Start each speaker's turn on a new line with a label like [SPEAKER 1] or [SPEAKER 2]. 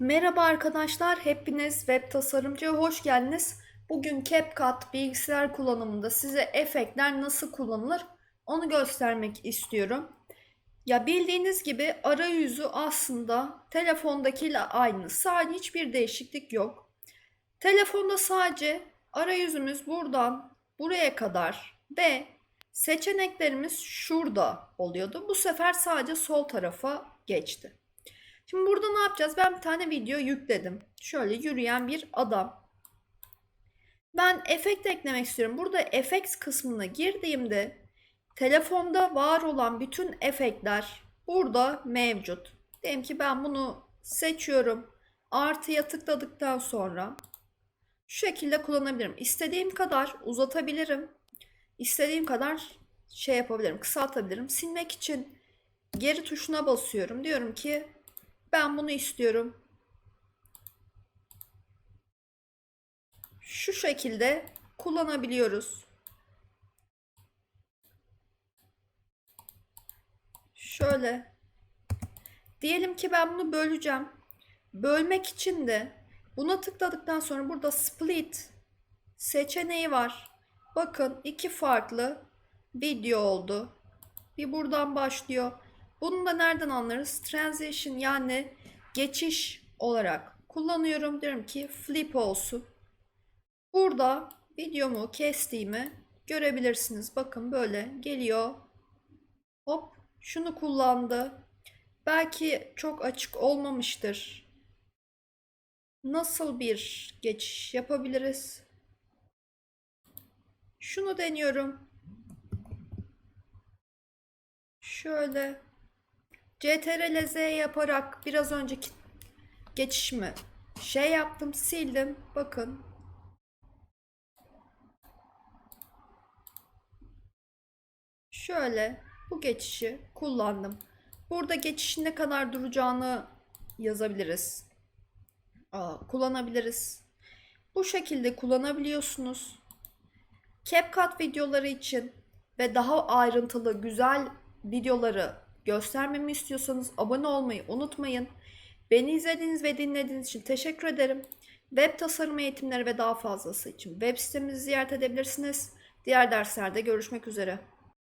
[SPEAKER 1] Merhaba arkadaşlar, hepiniz web tasarımcıya hoş geldiniz. Bugün CapCut bilgisayar kullanımında size efektler nasıl kullanılır onu göstermek istiyorum. Ya bildiğiniz gibi arayüzü aslında telefondakiyle aynı. Sadece hiçbir değişiklik yok. Telefonda sadece arayüzümüz buradan buraya kadar ve seçeneklerimiz şurada oluyordu. Bu sefer sadece sol tarafa geçti. Şimdi burada ne yapacağız? Ben bir tane video yükledim. Şöyle yürüyen bir adam. Ben efekt eklemek istiyorum. Burada effects kısmına girdiğimde telefonda var olan bütün efektler burada mevcut. Diyelim ki ben bunu seçiyorum. Artıya tıkladıktan sonra şu şekilde kullanabilirim. İstediğim kadar uzatabilirim. İstediğim kadar şey yapabilirim, kısaltabilirim. Silmek için geri tuşuna basıyorum. Diyorum ki ben bunu istiyorum. Şu şekilde kullanabiliyoruz. Şöyle. Diyelim ki ben bunu böleceğim. Bölmek için de buna tıkladıktan sonra burada split seçeneği var. Bakın iki farklı video oldu. Bir buradan başlıyor. Bunu da nereden anlarız? Transition yani geçiş olarak kullanıyorum. Diyorum ki flip olsun. Burada videomu kestiğimi görebilirsiniz. Bakın böyle geliyor. Hop şunu kullandı. Belki çok açık olmamıştır. Nasıl bir geçiş yapabiliriz? Şunu deniyorum. Şöyle CTRL Z yaparak biraz önceki geçişimi şey yaptım, sildim. Bakın. Şöyle bu geçişi kullandım. Burada geçişin ne kadar duracağını yazabiliriz. Aa, kullanabiliriz. Bu şekilde kullanabiliyorsunuz. CapCut videoları için ve daha ayrıntılı güzel videoları göstermemi istiyorsanız abone olmayı unutmayın. Beni izlediğiniz ve dinlediğiniz için teşekkür ederim. Web tasarım eğitimleri ve daha fazlası için web sitemizi ziyaret edebilirsiniz. Diğer derslerde görüşmek üzere.